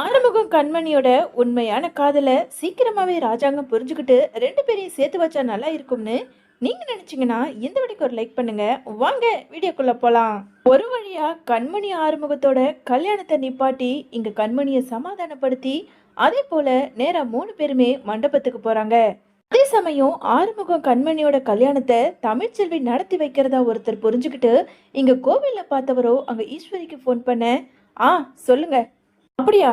ஆறுமுகம் கண்மணியோட உண்மையான காதலை சீக்கிரமாவே ராஜாங்கம் புரிஞ்சுக்கிட்டு ரெண்டு பேரையும் சேர்த்து வச்சா நல்லா இருக்கும்னு நீங்க நினைச்சீங்கன்னா இந்த வீடியோக்கு ஒரு லைக் பண்ணுங்க. வாங்க வீடியோக்குள்ள போலாம். ஒரு வழியா கண்மணி ஆறுமுகத்தோட கல்யாணத்தை நிப்பாட்டி இங்க கண்மணியை சமாதானப்படுத்தி அதே போல நேராக மூணு பேருமே மண்டபத்துக்கு போறாங்க. அதே சமயம் ஆறுமுகம் கண்மணியோட கல்யாணத்தை தமிழ்ச்செல்வி நடத்தி வைக்கிறதா ஒருத்தர் புரிஞ்சுக்கிட்டு இங்க கோவில்ல பார்த்தவரோ அங்க ஈஸ்வரிக்கு ஃபோன் பண்ண ஆ சொல்லுங்க. அப்படியா?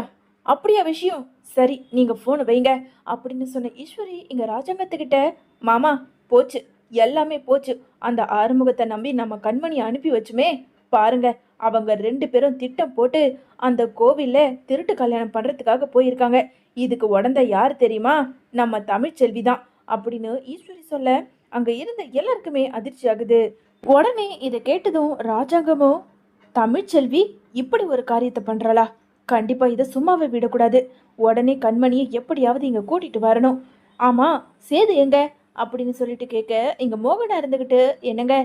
அப்படியா விஷயம்? சரி நீங்கள் ஃபோனை வைங்க. அப்படின்னு சொன்ன ஈஸ்வரி எங்கள் ராஜாங்கத்துக்கிட்ட மாமா போச்சு. எல்லாமே போச்சு. அந்த ஆறுமுகத்தை நம்பி நம்ம கண்மணி அனுப்பி வச்சுமே. பாருங்க அவங்க ரெண்டு பேரும் திட்டம் போட்டு அந்த கோவிலில் திருட்டு கல்யாணம் பண்ணுறதுக்காக போயிருக்காங்க. இதுக்கு உடந்த யார் தெரியுமா? நம்ம தமிழ்ச்செல்வி தான் அப்படின்னு ஈஸ்வரி சொல்ல அங்கே இருந்த எல்லாருக்குமே அதிர்ச்சி ஆகுது. உடனே இதை கேட்டதும் ராஜாங்கமும் தமிழ்ச்செல்வி இப்படி ஒரு காரியத்தை பண்ணுறாளா கண்டிப்பா இதை சும்மாவே விடக்கூடாது. உடனே கண்மணியை எப்படியாவது இங்க கூட்டிட்டு வரணும். ஆமா சேது எங்க? அப்படின்னு சொல்லிட்டு கேட்க இங்க மோகனா இருந்துகிட்டு என்னங்க?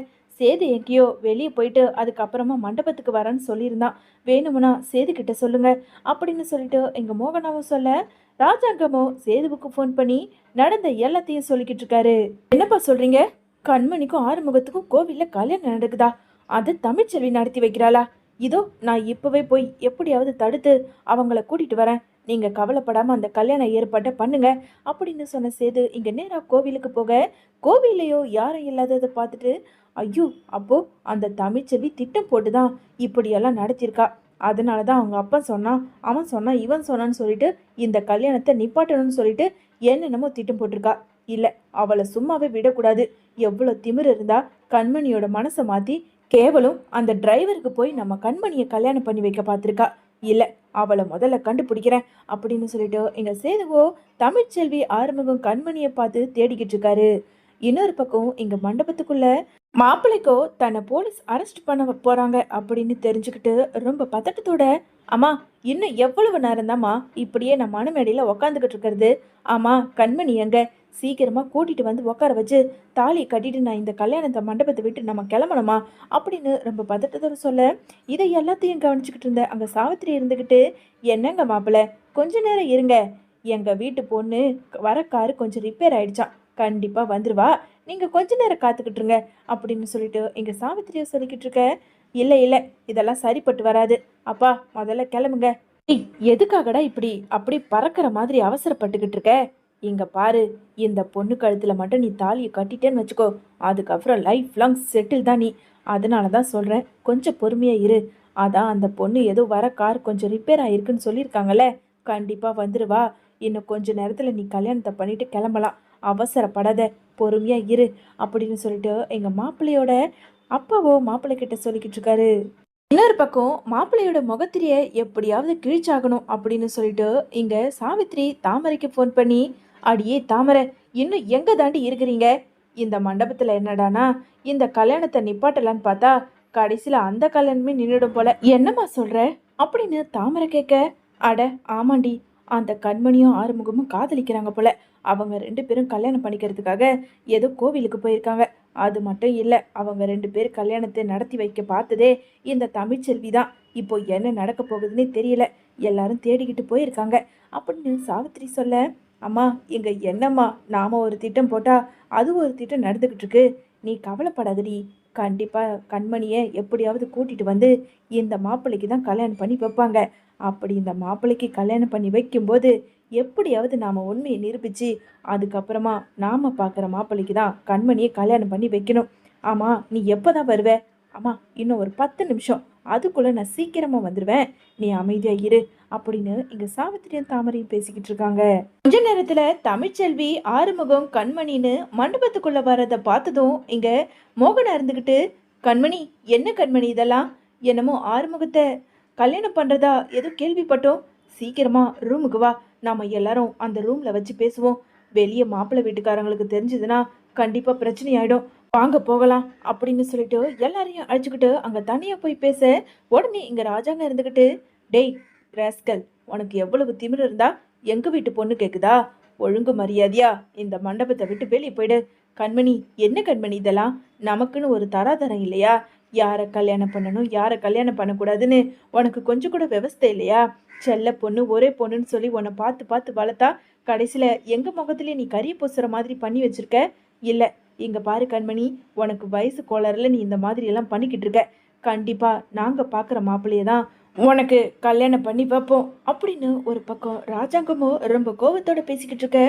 சேது எங்கேயோ வெளியே போயிட்டு அதுக்கப்புறமா மண்டபத்துக்கு வரேன்னு சொல்லியிருந்தான். வேணும்னா சேது கிட்ட சொல்லுங்க அப்படின்னு சொல்லிட்டு எங்க மோகனாவும் சொல்ல ராஜாங்கமும் சேதுவுக்கு ஃபோன் பண்ணி நடந்த எல்லாத்தையும் சொல்லிக்கிட்டு இருக்காரு. என்னப்பா சொல்றீங்க? கண்மணிக்கும் ஆறுமுகத்துக்கும் கோவில்ல கல்யாணம் நடக்குதா? அது தமிழ்ச்செல்வி நடத்தி வைக்கிறாளா? இதோ நான் இப்போவே போய் எப்படியாவது தடுத்து அவங்கள கூட்டிட்டு வரேன். நீங்க கவலைப்படாம அந்த கல்யாண ஏற்பாட்டை பண்ணுங்க. அப்படின்னு சொன்ன சேது இங்க நேரா கோவிலுக்கு போக கோவிலையோ யாரும் இல்லாததை பார்த்துட்டு ஐயோ அப்போ அந்த தமிழ்ச்செவி திட்டம் போட்டுதான் இப்படியெல்லாம் நடத்தியிருக்கா. அதனால தான் அவங்க அப்பா சொன்னான் அவன் சொன்னான் இவன் சொன்னான்னு சொல்லிட்டு இந்த கல்யாணத்தை நிப்பாட்டணும்னு சொல்லிட்டு என்னென்னமோ திட்டம் போட்டிருக்கா. இல்ல அவளை சும்மாவே விடக்கூடாது. எவ்வளோ திமிர் இருந்தா கண்மணியோட மனசை மாத்தி கேவலம் அந்த டிரைவருக்கு போய் நம்ம கண்மணியை கல்யாணம் பண்ணி வைக்க பார்த்துருக்கா. இல்லை அவளை முதல்ல கண்டுபிடிக்கிறேன் அப்படின்னு சொல்லிட்டு எங்கள் சேதுவோ தமிழ்ச்செல்வி ஆறுமுகம் கண்மணியை பார்த்து தேடிக்கிட்டு இருக்காரு. இன்னொரு பக்கம் இங்கே மண்டபத்துக்குள்ள மாப்பிள்ளைக்கோ தன்னை போலீஸ் அரெஸ்ட் பண்ண போகிறாங்க அப்படின்னு தெரிஞ்சுக்கிட்டு ரொம்ப பதட்டத்தோட அம்மா இன்னும் எவ்வளவு நேரம்தாம்மா? இப்படியே நான் மனமேடையில உக்காந்துக்கிட்டு இருக்கிறது. ஆமாம் கண்மணி எங்க? சீக்கிரமாக கூட்டிகிட்டு வந்து உட்கார வச்சு தாலியை கட்டிட்டு நான் இந்த கல்யாணத்தை மண்டபத்தை விட்டு நம்ம கிளம்பணுமா? அப்படின்னு ரொம்ப பதட்டத்தோட சொல்ல இதை எல்லாத்தையும் கவனிச்சுக்கிட்டு இருந்த அங்கே சாவித்திரி இருந்துக்கிட்டு என்னங்க மாப்பிள்ள கொஞ்ச நேரம் இருங்க. எங்கள் வீட்டு பொண்ணு வர காரு கொஞ்சம் ரிப்பேர் ஆயிடுச்சான் கண்டிப்பாக வந்துருவா. நீங்கள் கொஞ்ச நேரம் காத்துக்கிட்டுருங்க அப்படின்னு சொல்லிட்டு எங்கள் சாவித்திரியை சொல்லிக்கிட்டு இருக்க இல்லை இல்லை இதெல்லாம் சரிப்பட்டு வராது. அப்பா முதல்ல கிளம்புங்க. ஏய், எதுக்காகடா இப்படி? அப்படி பறக்கிற மாதிரி அவசரப்பட்டுக்கிட்டு இருக்க? இங்க பாரு இந்த பொண்ணு கழுத்துல மட்டும் நீ தாலியை கட்டிட்டேன்னு வச்சுக்கோ. அதுக்கப்புறம் லைஃப் லாங் செட்டில் தான் நீ. அதனால தான் சொல்கிறேன் கொஞ்சம் பொறுமையாக இரு. அதான் அந்த பொண்ணு ஏதோ வர கார் கொஞ்சம் ரிப்பேர் ஆகிருக்குன்னு சொல்லியிருக்காங்கல்ல? கண்டிப்பாக வந்துடுவா இன்னும் கொஞ்ச நேரத்தில் நீ கல்யாணத்தை பண்ணிட்டு கிளம்பலாம். அவசரப்படாத பொறுமையாக இரு. அப்படின்னு சொல்லிட்டு எங்கள் மாப்பிள்ளையோட அப்பாவோ மாப்பிள்ளை கிட்ட சொல்லிக்கிட்டு இருக்காரு. இன்னொரு பக்கம் மாப்பிள்ளையோட முகத்திரிய எப்படியாவது கிழிச்சாகணும் அப்படின்னு சொல்லிட்டு இங்க சாவித்ரி தாமரைக்கு ஃபோன் பண்ணி அடியே தாமரை இன்னும் எங்க தாண்டி இருக்கிறீங்க? இந்த மண்டபத்துல என்னடானா இந்த கல்யாணத்தை நிப்பாட்டலான்னு பார்த்தா கடைசியில அந்த கல்யாணமே நின்றுடும் போல. என்னம்மா சொல்ற? அப்படின்னு தாமரை கேட்க அட ஆமாண்டி அந்த கண்மணியும் ஆறுமுகமும் காதலிக்கிறாங்க போல. அவங்க ரெண்டு பேரும் கல்யாணம் பண்ணிக்கிறதுக்காக ஏதோ கோவிலுக்கு போயிருக்காங்க. அது மட்டும் இல்லை அவங்க ரெண்டு பேர் கல்யாணத்தை நடத்தி வைக்க பார்த்ததே இந்த தமிழ்ச்செல்வி தான். இப்போ என்ன நடக்க போகுதுன்னே தெரியல. எல்லாரும் தேடிக்கிட்டு போயிருக்காங்க. அப்படின்னு சாவித்திரி சொல்ல அம்மா இங்க என்னம்மா? நாம ஒரு திட்டம் போட்டா அது ஒரு திட்டம் நடந்துகிட்டு இருக்கு. நீ கவலைப்படாதடி. கண்டிப்பா கண்மணியை எப்படியாவது கூட்டிட்டு வந்து இந்த மாப்பிள்ளைக்கு தான் கல்யாணம் பண்ணி வைப்பாங்க. அப்படி இந்த மாப்பிள்ளைக்கு கல்யாணம் பண்ணி வைக்கும்போது எப்படியாவது நாம் உண்மையை நிரூபித்து அதுக்கப்புறமா நாம் பார்க்குற மாப்பிள்ளைக்கு தான் கண்மணியை கல்யாணம் பண்ணி வைக்கணும். ஆமாம் நீ எப்போ தான் வருவ? ஆமாம் இன்னும் ஒரு பத்து நிமிஷம். அதுக்குள்ளே நான் சீக்கிரமாக வந்துடுவேன் நீ அமைதியாக இரு அப்படின்னு இங்கே சாவித்திரியும் தாமரையும் பேசிக்கிட்டு இருக்காங்க. கொஞ்ச நேரத்தில் தமிழ்ச்செல்வி ஆறுமுகம் கண்மணின்னு மண்டபத்துக்குள்ளே வரதை பார்த்ததும் இங்கே மோகனாக இருந்துக்கிட்டு கண்மணி என்ன கண்மணி இதெல்லாம்? என்னமோ ஆறுமுகத்தை கல்யாணம் பண்ணுறதா ஏதோ கேள்விப்பட்டோம். சீக்கிரமாக ரூமுக்கு வா. நாம் எல்லாரும் அந்த ரூமில் வச்சு பேசுவோம். வெளியே மாப்பிள்ளை வீட்டுக்காரங்களுக்கு தெரிஞ்சதுன்னா கண்டிப்பாக பிரச்சனை ஆகிடும் வாங்க போகலாம் அப்படின்னு சொல்லிட்டு எல்லாரையும் அழைச்சிக்கிட்டு அங்கே தனியாக போய் பேச உடனே இங்கே ராஜாங்க இருந்துக்கிட்டு டேய் ரேஸ்கல் உனக்கு எவ்வளவு திமிர் இருந்தா எங்கள் வீட்டு பொண்ணு கேட்குதா ஒழுங்கு மரியாதையா? இந்த மண்டபத்தை விட்டு வெளியே போயிடு. கண்மணி என்ன கண்மணி இதெல்லாம்? நமக்குன்னு ஒரு தராதரம் இல்லையா? யாரை கல்யாணம் பண்ணணும் யாரை கல்யாணம் பண்ணக்கூடாதுன்னு உனக்கு கொஞ்சம் கூட விவஸ்தை இல்லையா? செல்ல பொண்ணு ஒரே பொண்ணுன்னு சொல்லி உன்னை பார்த்து பார்த்து வளர்த்தா கடைசியில் எங்கள் முகத்துலேயே நீ கறி பூசுகிற மாதிரி பண்ணி வச்சுருக்க? இல்லை இங்கே பாரு கண்மணி உனக்கு வயசு கோளாறுல நீ இந்த மாதிரி எல்லாம் பண்ணிக்கிட்டு இருக்க. கண்டிப்பாக நாங்கள் பார்க்குற மாப்பிள்ளையை தான் உனக்கு கல்யாணம் பண்ணி வைப்போம் அப்படின்னு ஒரு பக்கம் ராஜாங்கமோ ரொம்ப கோவத்தோட பேசிக்கிட்டு இருக்க.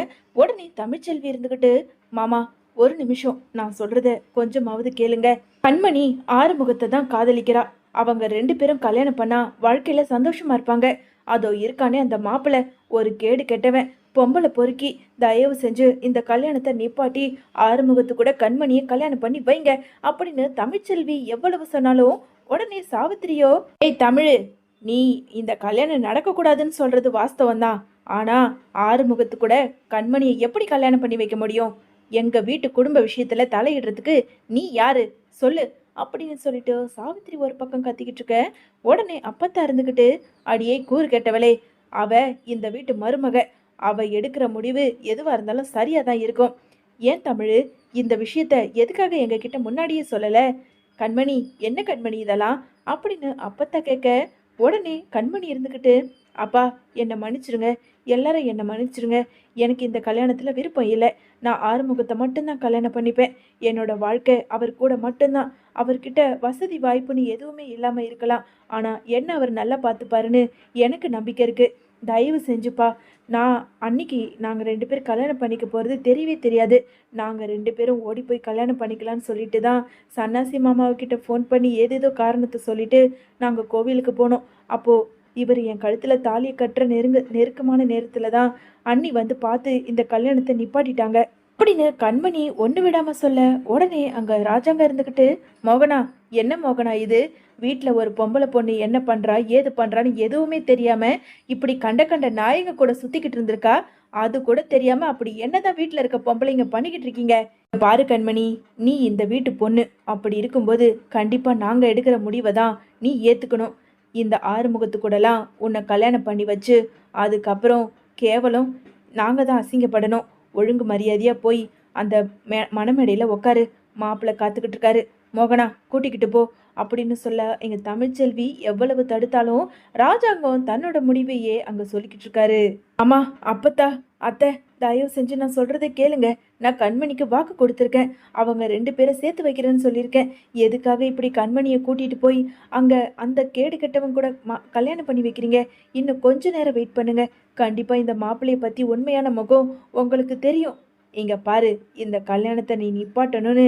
உடனே தமிழ்ச்செல்வி இருந்துக்கிட்டு மாமா ஒரு நிமிஷம் நான் சொல்றத கொஞ்சமாவது கேளுங்க. கண்மணி ஆறுமுகத்தை தான் காதலிக்கிறா. அவங்க ரெண்டு பேரும் கல்யாணம் பண்ணா வாழ்க்கையில சந்தோஷமா இருப்பாங்க. அதோ இருக்கானே அந்த மாப்பிள்ளை ஒரு கேடு கெட்டவன். பொம்பளை பொறுக்கி தயவு செஞ்சு இந்த கல்யாணத்தை நிப்பாட்டி ஆறுமுகத்து கூட கண்மணியை கல்யாணம் பண்ணி வைங்க அப்படின்னு தமிழ்ச்செல்வி எவ்வளவு சொன்னாலும் உடனே சாவித்திரியோ ஏய் தமிழ் நீ இந்த கல்யாணம் நடக்கக்கூடாதுன்னு சொல்றது வாஸ்தவம் தான் ஆனா ஆறுமுகத்து கூட கண்மணியை எப்படி கல்யாணம் பண்ணி வைக்க முடியும்? எங்க வீட்டு குடும்ப விஷயத்துல தலையிடுறதுக்கு நீ யாரு? சொல்லு. அப்படின்னு சொல்லிட்டு சாவித்திரி ஒரு பக்கம் கத்திக்கிட்டு இருக்க. உடனே அப்பத்தா இருந்துக்கிட்டு அடியே கூறு கேட்டவளே அவ இந்த வீட்டு மருமக. அவ எடுக்கிற முடிவு எதுவா இருந்தாலும் சரியா தான் இருக்கும். ஏன் தமிழ் இந்த விஷயத்த எதுக்காக எங்க கிட்ட முன்னாடியே சொல்லல? கண்மணி என்ன கண்மணி இதெல்லாம்? அப்படின்னு அப்பத்தா கேட்க உடனே கண்மணி இருந்துக்கிட்டு அப்பா என்னை மன்னிச்சிருங்க. எல்லாரும் என்னை மன்னிச்சிருங்க. எனக்கு இந்த கல்யாணத்தில் விருப்பம் இல்லை. நான் ஆறுமுகத்தை மட்டும்தான் கல்யாணம் பண்ணிப்பேன். என்னோட வாழ்க்கை அவர் கூட மட்டும்தான். அவர்கிட்ட வசதி வாய்ப்புன்னு எதுவுமே இல்லாமல் இருக்கலாம். ஆனால் என்ன அவர் நல்லா பார்த்துப்பாருன்னு எனக்கு நம்பிக்கை இருக்குது தயவு செஞ்சுப்பா. நான் அன்னைக்கு நாங்கள் ரெண்டு பேரும் கல்யாணம் பண்ணிக்க போகிறது தெரியவே தெரியாது. நாங்கள் ரெண்டு பேரும் ஓடி போய் கல்யாணம் பண்ணிக்கலாம்னு சொல்லிட்டு தான் சன்னாசி மாமாவுக்கிட்ட ஃபோன் பண்ணி ஏதேதோ காரணத்தை சொல்லிட்டு நாங்கள் கோவிலுக்கு போனோம். அப்போது இவர் என் கழுத்தில் தாலியை கட்டுற நெருங்க நெருக்கமான நேரத்தில் தான் அண்ணி வந்து பார்த்து இந்த கல்யாணத்தை நிப்பாட்டிட்டாங்க. அப்படின்னு கண்மணி ஒன்று விடாமல் சொல்ல உடனே அங்கே ராஜாங்க இருந்துக்கிட்டு மோகனா என்ன மோகனா இது? வீட்டில் ஒரு பொம்பளை பொண்ணு என்ன பண்ணுறா ஏது பண்ணுறான்னு எதுவுமே தெரியாமல் இப்படி கண்ட கண்ட நாயங்க கூட சுற்றிக்கிட்டு இருந்திருக்கா? அது கூட தெரியாமல் அப்படி என்னதான் வீட்டில் இருக்க பொம்பளைங்க பண்ணிக்கிட்டு இருக்கீங்க? பாரு கண்மணி நீ இந்த வீட்டு பொண்ணு. அப்படி இருக்கும்போது கண்டிப்பாக நாங்கள் எடுக்கிற முடிவை தான் நீ ஏற்றுக்கணும் இந்த ஆறுமுகத்து கூடலாம் உன்னை கல்யாணம் பண்ணி வச்சு அதுக்கப்புறம் கேவலம் நாங்கள் தான் அசிங்கப்படணும். ஒழுங்கு மரியாதையாக போய் அந்த மே மணமேடையில் உட்காரு மாப்பிள்ளை காத்துக்கிட்டு இருக்காரு மோகனா கூட்டிக்கிட்டு போ அப்படின்னு சொல்ல எங்கள் தமிழ்ச்செல்வி எவ்வளவு தடுத்தாலும் ராஜாங்கம் தன்னோட முடிவையே அங்கே சொல்லிக்கிட்டு இருக்காரு அம்மா அப்பத்தா அத்தை தயவு செஞ்சு நான் சொல்கிறத கேளுங்க. நான் கண்மணிக்கு வாக்கு கொடுத்துருக்கேன். அவங்க ரெண்டு பேரை சேர்த்து வைக்கிறேன்னு சொல்லியிருக்கேன். எதுக்காக இப்படி கண்மணியை கூட்டிகிட்டு போய் அங்கே அந்த கேடு கெட்டவங்க கூட மா கல்யாணம் பண்ணி வைக்கிறீங்க? இன்னும் கொஞ்ச நேரம் வெயிட் பண்ணுங்க. கண்டிப்பாக இந்த மாப்பிள்ளையை பற்றி உண்மையான முகம் உங்களுக்கு தெரியும். இங்க பாரு இந்த கல்யாணத்தை நீ நிப்பாட்டணும்னு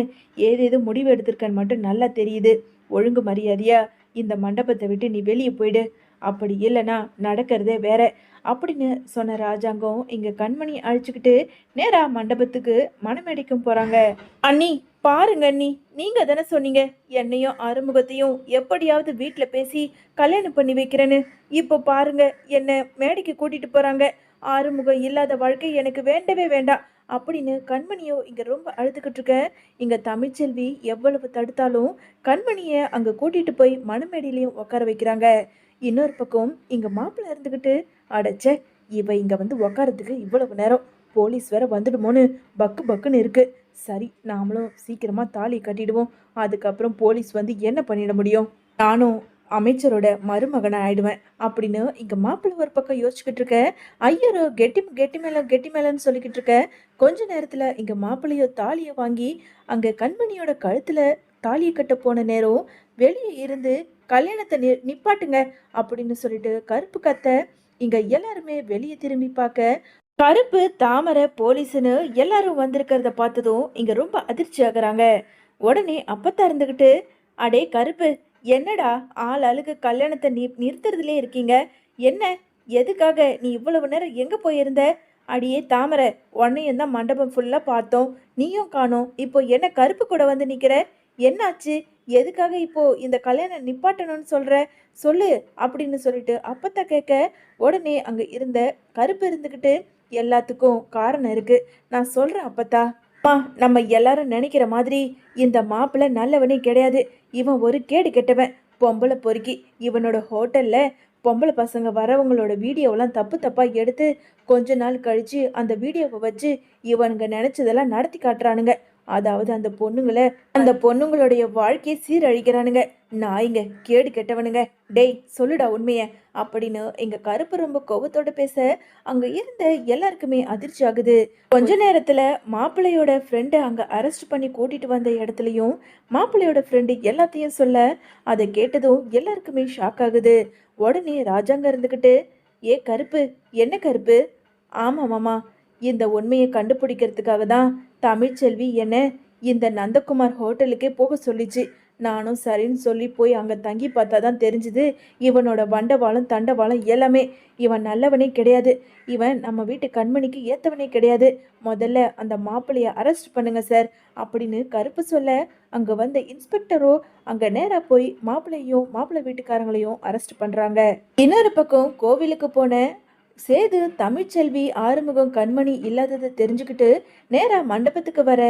ஏதேதோ முடிவு எடுத்திருக்கன்னு மட்டும் நல்லா தெரியுது. ஒழுங்கு மரியாதையா இந்த மண்டபத்தை விட்டு நீ வெளியே போயிடு. அப்படி இல்லைன்னா நடக்கிறதே வேற. அப்படின்னு சொன்ன ராஜாங்கம் இங்க கண்மணி அழிச்சுக்கிட்டு நேரா மண்டபத்துக்கு மணமேடைக்கும் போறாங்க. அண்ணி பாருங்க அண்ணி நீங்க தானே சொன்னீங்க என்னையும் அறுமுகத்தையும் எப்படியாவது வீட்டில் பேசி கல்யாணம் பண்ணி வைக்கிறேன்னு. இப்போ பாருங்க என்னை மேடைக்கு கூட்டிட்டு போறாங்க. ஆறுமுகம் இல்லாத வாழ்க்கை எனக்கு வேண்டவே வேண்டாம் அப்படின்னு கண்மணியோ இங்க ரொம்ப அழுதுகிட்டு இருக்க. இங்க தமிழ்ச்செல்வி எவ்வளவு தடுத்தாலும் கண்மணியை அங்க கூட்டிட்டு போய் மணமேடையிலையும் உட்கார வைக்கிறாங்க. இன்னொரு பக்கம் இங்கே மாப்பிள்ளை இருந்துக்கிட்டு அடைச்சே இவ இங்கே வந்து உக்காரத்துக்கு இவ்வளவு நேரம். போலீஸ் வேற வந்துடுமோன்னு பக்கு பக்குன்னு இருக்குது சரி நாமளும் சீக்கிரமாக தாலி கட்டிடுவோம். அதுக்கப்புறம் போலீஸ் வந்து என்ன பண்ணிட முடியும்? நானும் அமைச்சரோட மருமகனை ஆயிடுவேன். அப்படின்னு இங்கே மாப்பிள்ளை ஒரு பக்கம் யோசிச்சுக்கிட்டு இருக்க. ஐயரோ கெட்டி கெட்டி மேலே கெட்டி மேலன்னு சொல்லிக்கிட்டு இருக்க. கொஞ்ச நேரத்தில் இங்கே மாப்பிள்ளையோ தாலியை வாங்கி அங்கே கண்மணியோட கழுத்தில் தாலியை கட்ட போன நேரம் வெளியே இருந்து கல்யாணத்தை நி நிப்பாட்டுங்க அப்படின்னு சொல்லிட்டு கருப்பு கத்த இங்க எல்லாருமே வெளியே திரும்பி பார்க்க கருப்பு தாமரை போலீஸ்னு எல்லாரும் வந்திருக்கிறத பார்த்ததும் இங்க ரொம்ப அதிர்ச்சி ஆகுறாங்க. உடனே அப்பத்தா இருந்துகிட்டு அடே கருப்பு என்னடா ஆள் அழுகு கல்யாணத்தை நீ நிறுத்துறதுலே இருக்கீங்க? என்ன? எதுக்காக நீ இவ்வளவு நேரம் எங்க போயிருந்த? அடியே தாமரை உன்னையும் தான் மண்டபம் ஃபுல்லா பார்த்தோம். நீயும் காணோம். இப்போ என்ன கருப்பு கூட வந்து நிக்கிற? என்னாச்சு? எதுக்காக இப்போ இந்த கல்யாணம் நிப்பாட்டணும்னு சொல்ற? சொல்லு அப்படின்னு சொல்லிட்டு அப்பத்தா கேட்க உடனே அங்க இருந்த கருப்பு இருந்துக்கிட்டு எல்லாத்துக்கும் காரணம் இருக்கு. நான் சொல்றேன் அப்பத்தா. அப்பா நம்ம எல்லாரும் நினைக்கிற மாதிரி இந்த மாப்பிள்ளை நல்லவனே கிடையாது. இவன் ஒரு கேடு கெட்டவன். பொம்பளை பொறுக்கி இவனோட ஹோட்டல்ல பொம்பளை பசங்க வரவங்களோட வீடியோவெல்லாம் தப்பு தப்பா எடுத்து கொஞ்ச நாள் கழிச்சு அந்த வீடியோவை வச்சு இவனுங்க நினைச்சதெல்லாம் நடத்தி காட்டுறானுங்க. அதாவது அந்த பொண்ணுங்களை அந்த பொண்ணுங்களுடைய வாழ்க்கையை சீரழிக்கிறானுங்க. நாய்ங்க கேடு கெட்டவனுங்க. டேய் சொல்லுடா உண்மைய. அப்படின்னு எங்க கருப்பு ரொம்ப கோபத்தோட பேச அங்க இருந்த எல்லாருக்குமே அதிர்ச்சி ஆகுது. கொஞ்ச நேரத்துல மாப்பிள்ளையோட ஃப்ரெண்டை அங்க அரெஸ்ட் பண்ணி கூட்டிட்டு வந்த இடத்துலயும் மாப்பிள்ளையோட ஃப்ரெண்டு எல்லாத்தையும் சொல்ல அதை கேட்டதும் எல்லாருக்குமே ஷாக் ஆகுது. உடனே ராஜாங்க இருந்துக்கிட்டு ஏ கருப்பு என்ன கருப்பு? ஆமா மாமா இந்த உண்மையை கண்டுபிடிக்கிறதுக்காக தான் தமிழ்ச்செல்வி என்னை இந்த நந்தகுமார் ஹோட்டலுக்கே போக சொல்லிச்சு. நானும் சரின்னு சொல்லி போய் அங்கே தங்கி பார்த்தா தான் தெரிஞ்சுது இவனோட வண்டவாளம் தண்டவாளம் எல்லாமே இவன் நல்லவனே கிடையாது. இவன் நம்ம வீட்டு கண்மணிக்கு ஏத்தவனே கிடையாது. முதல்ல அந்த மாப்பிள்ளைய அரெஸ்ட் பண்ணுங்க சார் அப்படின்னு கருப்பு சொல்ல அங்கே வந்த இன்ஸ்பெக்டரோ அங்கே நேராக போய் மாப்பிள்ளையும் மாப்பிள்ளை வீட்டுக்காரங்களையும் அரெஸ்ட் பண்ணுறாங்க இன்னொரு பக்கம் கோவிலுக்கு போன சேது தமிழ்ச்செல்வி ஆறுமுகம் கண்மணி இல்லாததை தெரிஞ்சுக்கிட்டு நேராக மண்டபத்துக்கு வர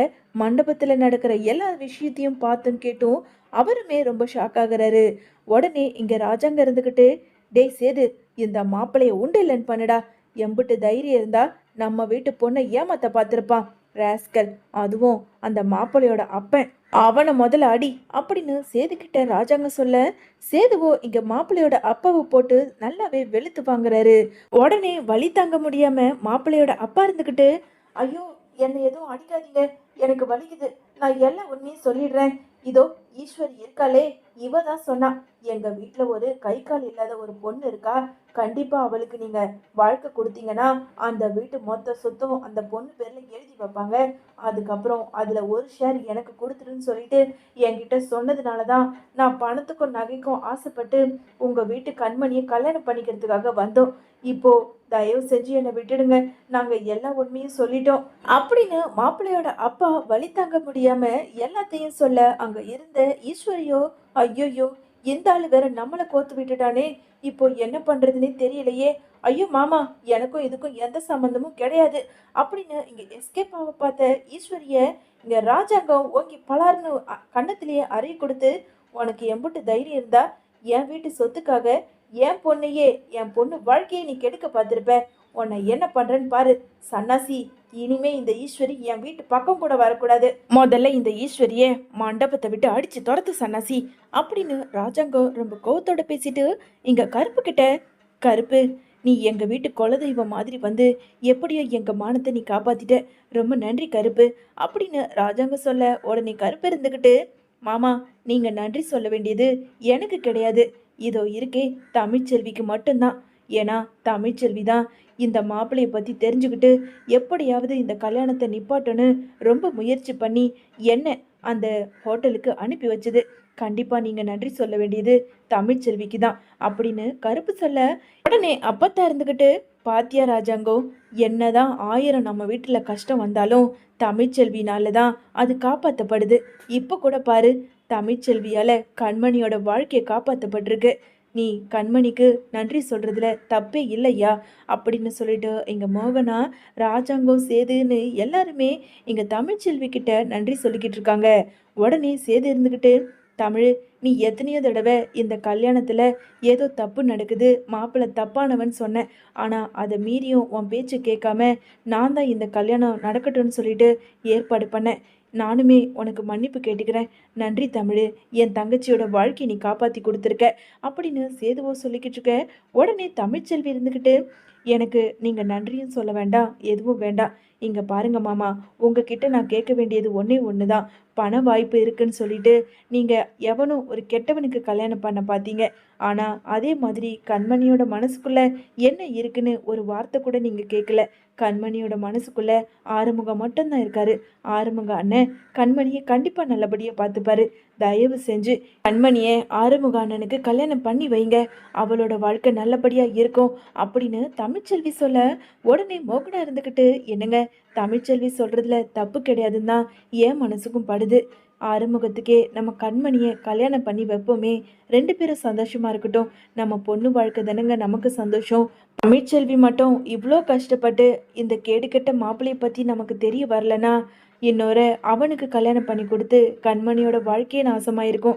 மண்டபத்தில் நடக்கிற எல்லா விஷயத்தையும் பார்த்தும் கேட்டும் அவருமே ரொம்ப ஷாக் ஆகுறாரு. உடனே இங்கே ராஜாங்க இருந்துக்கிட்டு டேய் சேது இந்த மாப்பிளைய உண்டு இல்லைன்னு பண்ணுடா. எம்பிட்டு தைரியம் இருந்தா நம்ம வீட்டு பொண்ணை ஏமாத்த பார்த்துருப்பான். ராஸ்கல் அதுவும் அந்த மாப்பிளையோட அப்பன். அவனை முதல்ல அடி அப்படின்னு சேதுக்கிட்ட ராஜாங்க சொல்ல சேதுவோ இங்க மாப்பிள்ளையோட அப்பாவை போட்டு நல்லாவே வெளுத்து வாங்குறாரு. உடனே வழி தாங்க முடியாம மாப்பிள்ளையோட அப்பா இருந்துக்கிட்டு ஐயோ என்னை எதுவும் அடிக்காதீங்க. எனக்கு வலிக்குது. நான் எல்லா உண்மையும் சொல்லிடுறேன். இதோ ஈஸ்வரி இருக்காளே. இவ தான் சொன்னா எங்க வீட்டில் ஒரு கை கால் இல்லாத ஒரு பொண்ணு இருக்கா கண்டிப்பா அவளுக்கு நீங்க வாழ்க்கை கொடுத்தீங்கன்னா அந்த வீட்டு மொத்த சொத்தும் அந்த பொண்ணு பேர்ல எழுதி வைப்பாங்க. அதுக்கப்புறம் அதுல ஒரு ஷேர் எனக்கு கொடுத்துருன்னு சொல்லிட்டு என்கிட்ட சொன்னதுனால தான் நான் பணத்துக்கும் நகைக்கும் ஆசைப்பட்டு உங்க வீட்டு கண்மணியை கல்யாணம் பண்ணிக்கிறதுக்காக வந்தோம். இப்போ தயவு செஞ்சு என்னை விட்டுடுங்க. நாங்கள் எல்லா உண்மையும் சொல்லிட்டோம். அப்படின்னு மாப்பிள்ளையோட அப்பா வழி தாங்க முடியாம எல்லாத்தையும் சொல்ல அங்க இருந்த ஈஸ்வரியோ ஐயோயோ இந்த ஆள் வேற நம்மளை கோத்து விட்டுட்டானே. இப்போ என்ன பண்றதுன்னே தெரியலையே. ஐயோ மாமா எனக்கும் இதுக்கும் எந்த சம்மந்தமும் கிடையாது. அப்படின்னு இங்க எஸ்கேப் ஆக பார்த்த ஈஸ்வரிய இங்க ராஜாங்கம் ஓங்கி பலார்னு கண்ணத்திலேயே கன்னத்திலேயே அறைய கொடுத்து உனக்கு எம்புட்டு தைரியம் இருந்தா என் வீட்டு சொத்துக்காக என் பொண்ணையே என் பொண்ணு வாழ்க்கையை நீ கெடுக்க பார்த்துருப்ப. உன்னை என்ன பண்றேன்னு பாரு. சன்னாசி இனிமே இந்த ஈஸ்வரி என் வீட்டு பக்கம் கூட வரக்கூடாது. முதல்ல இந்த ஈஸ்வரிய மண்டபத்தை விட்டு அடிச்சு துரத்து சன்னாசி. அப்படின்னு ராஜாங்கம் ரொம்ப கோவத்தோட பேசிட்டு இங்க கருப்பு கிட்ட கருப்பு நீ எங்க வீட்டு குலதெய்வம் மாதிரி வந்து எப்படியோ எங்க மானத்தை நீ காப்பாத்திட்ட. ரொம்ப நன்றி கருப்பு அப்படின்னு ராஜாங்க சொல்ல உடனே கருப்பு இருந்துகிட்டு மாமா நீங்க நன்றி சொல்ல வேண்டியது எனக்கு கிடையாது. இதோ இருக்கே தமிழ்ச்செல்விக்கு மட்டும்தான். ஏன்னா தமிழ்ச்செல்வி தான் இந்த மாப்பிள்ளையை பற்றி தெரிஞ்சுக்கிட்டு எப்படியாவது இந்த கல்யாணத்தை நிப்பாட்டோன்னு ரொம்ப முயற்சி பண்ணி என்ன அந்த ஹோட்டலுக்கு அனுப்பி வச்சது. கண்டிப்பாக நீங்கள் நன்றி சொல்ல வேண்டியது தமிழ்ச்செல்விக்கு தான் அப்படின்னு கருப்பு சொல்ல உடனே அப்பத்தா இருந்துக்கிட்டு பாத்தியா ராஜாங்கோ என்னதான் ஆயிரம் நம்ம வீட்டில் கஷ்டம் வந்தாலும் தமிழ்ச்செல்வினால தான் அது காப்பாற்றப்படுது இப்போ கூட பாரு தமிழ்ச்செல்வியால் கண்மணியோட வாழ்க்கையை காப்பாற்றப்பட்டிருக்கு நீ கண்மணிக்கு நன்றி சொல்கிறதுல தப்பே இல்லையா? அப்படின்னு சொல்லிட்டு எங்கள் மோகனா ராஜாங்கம் சேதுன்னு எல்லாருமே எங்கள் தமிழ்ச்செல்விக்கிட்ட நன்றி சொல்லிக்கிட்டு இருக்காங்க. உடனே சேது இருந்துக்கிட்டு தமிழ் நீ எத்தனையோ தடவை இந்த கல்யாணத்தில் ஏதோ தப்பு நடக்குது மாப்பிள்ளை தப்பானவன் சொன்னேன் ஆனால் அதை மீறியும் உன் பேச்சு கேட்காம நான் தான் இந்த கல்யாணம் நடக்கட்டும்னு சொல்லிட்டு ஏற்பாடு பண்ணேன். நானுமே உனக்கு மன்னிப்பு கேட்டுக்கிறேன். நன்றி தமிழ் என் தங்கச்சியோட வாழ்க்கையை நீ காப்பாற்றி கொடுத்துருக்க. அப்படின்னு சேதுவோ சொல்லிக்கிட்டு இருக்க. உடனே தமிழ்ச்செல்வி இருந்துக்கிட்டு எனக்கு நீங்கள் நன்றியும் சொல்ல வேண்டாம் எதுவும் வேண்டாம். இங்கே பாருங்க மாமா உங்ககிட்ட நான் கேட்க வேண்டியது ஒன்றே ஒன்று தான் பண வாய்ப்பு இருக்குன்னு சொல்லிட்டு நீங்கள் எவனும் ஒரு கெட்டவனுக்கு கல்யாணம் பண்ண பார்த்தீங்க ஆனால் அதே மாதிரி கண்மணியோட மனசுக்குள்ளே என்ன இருக்குன்னு ஒரு வார்த்தை கூட நீங்கள் கேட்கல. கண்மணியோட மனசுக்குள்ள ஆறுமுகம் மட்டும்தான் இருக்காரு. ஆறுமுக அண்ணன் கண்மணியை கண்டிப்பா நல்லபடியா பார்த்துப்பாரு. தயவு செஞ்சு கண்மணியை ஆறுமுக அண்ணனுக்கு கல்யாணம் பண்ணி வைங்க. அவளோட வாழ்க்கை நல்லபடியா இருக்கும். அப்படின்னு தமிழ்ச்செல்வி சொல்ல உடனே மோகனா இருந்துக்கிட்டு என்னங்க தமிழ்ச்செல்வி சொல்றதுல தப்பு கிடையாதுன்னு தான் என் மனசுக்கும் படுது. ஆறுமுகத்துக்கே நம்ம கண்மணியை கல்யாணம் பண்ணி வைப்போமே. ரெண்டு பேரும் சந்தோஷமா இருக்கட்டும். நம்ம பொண்ணு வாழ்க்கை தானங்க நமக்கு சந்தோஷம். தமிழ்ச்செல்வி மட்டும் இவ்வளோ கஷ்டப்பட்டு இந்த கேடுகட்ட மாப்பிள்ளைய பற்றி நமக்கு தெரிய வரலனா இன்னொரு அவனுக்கு கல்யாணம் பண்ணி கொடுத்து கண்மணியோட வாழ்க்கையே நாசமாயிருக்கும்.